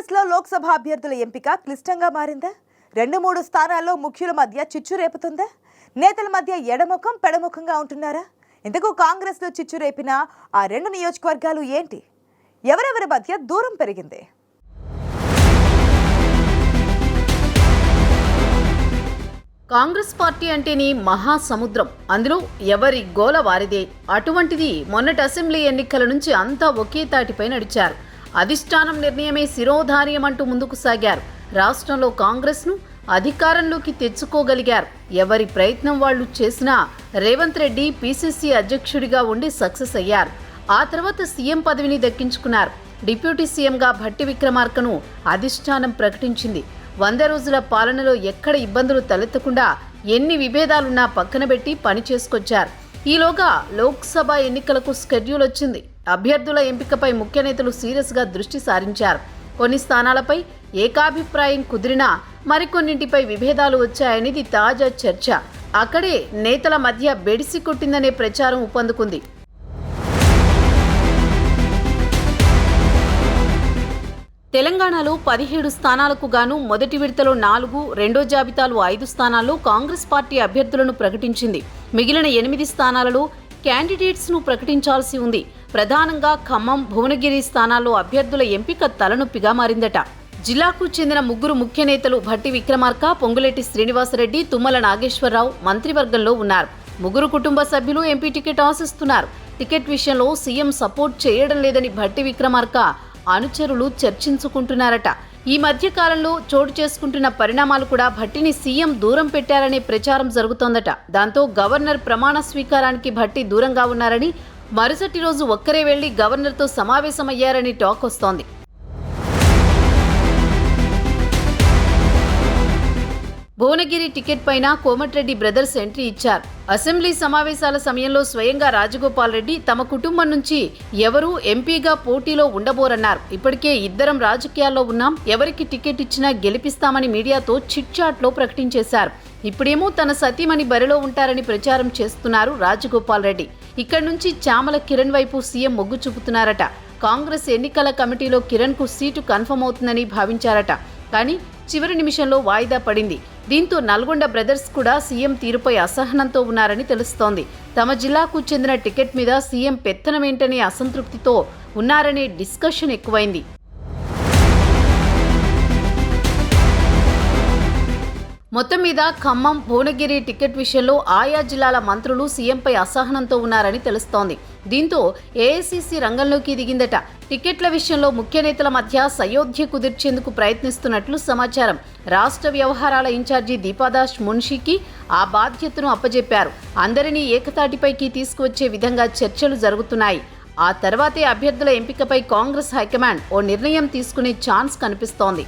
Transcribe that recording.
కాంగ్రెస్లో లోక్సభ అభ్యర్థుల ఎంపిక క్లిష్టంగా మారిందా? రెండు మూడు స్థానాల్లో ముఖ్యుల మధ్య చిచ్చు రేపుతుందా? నేతల మధ్య ఎడముఖం పెడముఖంగా ఉంటున్నారా? ఇంతకు కాంగ్రెస్లో చిచ్చు రేపిన ఆ రెండు నియోజకవర్గాలు ఏంటి? ఎవరెవరి మధ్య దూరం పెరిగింది? కాంగ్రెస్ పార్టీ అంటేనే మహాసముద్రం. అందులో ఎవరి గోల వారిదే. అటువంటిది మొన్నటి అసెంబ్లీ ఎన్నికల నుంచి అంతా ఒకే తాటిపై నడిచారు. అధిష్టానం నిర్ణయమే శిరోధార్యం అంటూ ముందుకు సాగారు. రాష్ట్రంలో కాంగ్రెస్ను అధికారంలోకి తెచ్చుకోగలిగారు. ఎవరి ప్రయత్నం వాళ్ళు చేసినా రేవంత్ రెడ్డి పీసీసీ అధ్యక్షుడిగా ఉండి సక్సెస్ అయ్యారు. ఆ తర్వాత సీఎం పదవిని దక్కించుకున్నారు. డిప్యూటీ సీఎంగా భట్టి విక్రమార్కను అధిష్టానం ప్రకటించింది. వంద రోజుల పాలనలో ఎక్కడ ఇబ్బందులు తలెత్తకుండా ఎన్ని విభేదాలున్నా పక్కన పెట్టి పని చేసుకొచ్చారు. ఈలోగా లోక్సభ ఎన్నికలకు స్కెడ్యూల్ వచ్చింది. అభ్యర్థుల ఎంపికపై ముఖ్య నేతలు సీరియస్గా దృష్టి సారించారు. కొన్ని స్థానాలపై ఏకాభిప్రాయం కుదిరినా మరికొన్నింటిపై విభేదాలు వచ్చాయనేది తాజా చర్చ. అక్కడే నేతల మధ్య బెడిసి కొట్టిందనే ప్రచారం ఊపందుకుంది. తెలంగాణలో పదిహేడు స్థానాలకు గాను మొదటి విడతలో నాలుగు రెండో జాబితాలో ఐదు స్థానాల్లో కాంగ్రెస్ పార్టీ అభ్యర్థులను ప్రకటించింది. మిగిలిన ఎనిమిది స్థానాలలో క్యాండిడేట్స్ను ప్రకటించాల్సి ఉంది. ప్రధానంగా ఖమ్మం భువనగిరి స్థానాల్లో అభ్యర్థుల ఎంపిక తలనొప్పిగా మారిందట. జిల్లాకు చెందిన ముగ్గురు ముఖ్య నేతలు భట్టి విక్రమార్క పొంగులేటి శ్రీనివాసరెడ్డి తుమ్మల నాగేశ్వరరావు మంత్రివర్గంలో ఉన్నారు. ముగ్గురు కుటుంబ సభ్యులు ఎంపీ టికెట్ ఆశిస్తున్నారు. టికెట్ విషయంలో సీఎం సపోర్ట్ చేయడం లేదని భట్టి విక్రమార్క అనుచరులు చర్చించుకుంటున్నారట. ఈ మధ్య కాలంలో చోటు చేసుకుంటున్న పరిణామాలు కూడా భట్టిని సీఎం దూరం పెట్టారనే ప్రచారం జరుగుతోందట. దాంతో గవర్నర్ ప్రమాణ స్వీకారానికి భట్టి దూరంగా ఉన్నారని మరుసటి రోజు ఒక్కరే వెళ్ళి గవర్నర్తో సమావేశమయ్యారని టాక్ వస్తోంది. భువనగిరి టికెట్ పైన కోమటిరెడ్డి బ్రదర్స్ ఎంట్రీ ఇచ్చారు. అసెంబ్లీ సమావేశాల సమయంలో స్వయంగా రాజగోపాల్ రెడ్డి తమ కుటుంబం నుంచి ఎవరూ ఎంపీగా పోటీలో ఉండబోరన్నారు. ఇప్పటికే ఇద్దరం రాజకీయాల్లో ఉన్నాం. ఎవరికి టికెట్ ఇచ్చినా గెలిపిస్తామని మీడియాతో చిట్చాట్లో ప్రకటించేశారు. ఇప్పుడేమో తన సతీమణి బరిలో ఉంటారని ప్రచారం చేస్తున్నారు రాజగోపాల్ రెడ్డి. ఇక్కడి నుంచి చామల కిరణ్ వైపు సీఎం మొగ్గు చూపుతున్నారట. కాంగ్రెస్ ఎన్నికల కమిటీలో కిరణ్కు సీటు కన్ఫర్మ్ అవుతుందని భావించారట. కానీ చివరి నిమిషంలో వాయిదా పడింది. దీంతో నల్గొండ బ్రదర్స్ కూడా సీఎం తీరుపై అసహనంతో ఉన్నారని తెలుస్తోంది. తమ జిల్లాకు చెందిన టికెట్ మీద సీఎం పెత్తనమేంటనే అసంతృప్తితో ఉన్నారనే డిస్కషన్ ఎక్కువైంది. మొత్తం మీద ఖమ్మం భువనగిరి టికెట్ విషయంలో ఆయా జిల్లాల మంత్రులు సీఎంపై అసహనంతో ఉన్నారని తెలుస్తోంది. దీంతో ఏఐసీసీ రంగంలోకి దిగిందట. టికెట్ల విషయంలో ముఖ్య నేతల మధ్య సయోధ్య కుదిర్చేందుకు ప్రయత్నిస్తున్నట్లు సమాచారం. రాష్ట్ర వ్యవహారాల ఇన్ఛార్జి దీపాదాస్ మున్షికి ఆ బాధ్యతను అప్పజెప్పారు. అందరినీ ఏకతాటిపైకి తీసుకువచ్చే విధంగా చర్చలు జరుగుతున్నాయి. ఆ తర్వాతే అభ్యర్థుల ఎంపికపై కాంగ్రెస్ హైకమాండ్ ఓ నిర్ణయం తీసుకునే ఛాన్స్ కనిపిస్తోంది.